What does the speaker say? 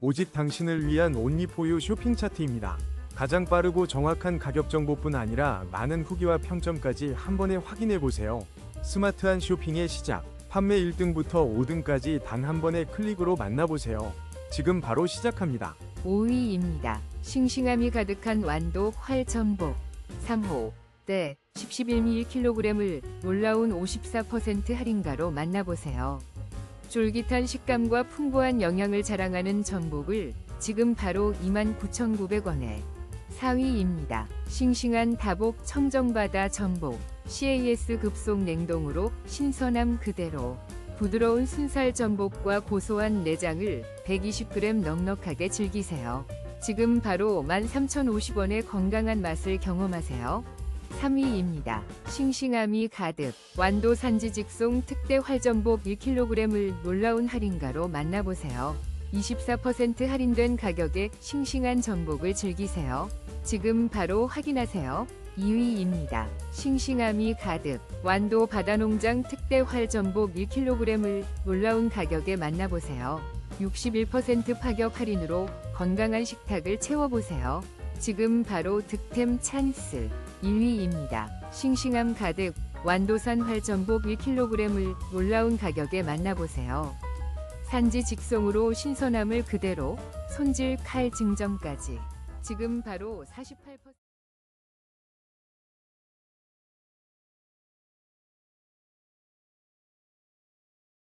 오직 당신을 위한 온리포유 쇼핑 차트입니다. 가장 빠르고 정확한 가격 정보뿐 아니라 많은 후기와 평점까지 한 번에 확인해 보세요. 스마트한 쇼핑의 시작. 판매 1등부터 5등까지 단 한 번의 클릭으로 만나보세요. 지금 바로 시작합니다. 5위입니다. 싱싱함이 가득한 완도 활전복 3호 때 10-11미 1kg을 놀라운 54% 할인가로 만나보세요. 쫄깃한 식감과 풍부한 영양을 자랑하는 전복을 지금 바로 29,900원에 4위입니다. 싱싱한 다복 청정바다 전복 CAS 급속 냉동으로 신선함 그대로 부드러운 순살 전복과 고소한 내장을 120g 넉넉하게 즐기세요. 지금 바로 13,050원의 건강한 맛을 경험하세요. 3위입니다. 싱싱함이 가득 완도 산지 직송 특대 활전복 1kg을 놀라운 할인가로 만나보세요. 24% 할인된 가격에 싱싱한 전복을 즐기세요. 지금 바로 확인하세요. 2위입니다. 싱싱함이 가득 완도 바다농장 특대 활전복 1kg을 놀라운 가격에 만나보세요. 61% 파격 할인으로 건강한 식탁을 채워보세요. 지금 바로 득템 찬스 1위입니다. 싱싱함 가득 완도산 활전복 1kg을 놀라운 가격에 만나보세요. 산지 직송으로 신선함을 그대로 손질 칼 증정까지 지금 바로 48%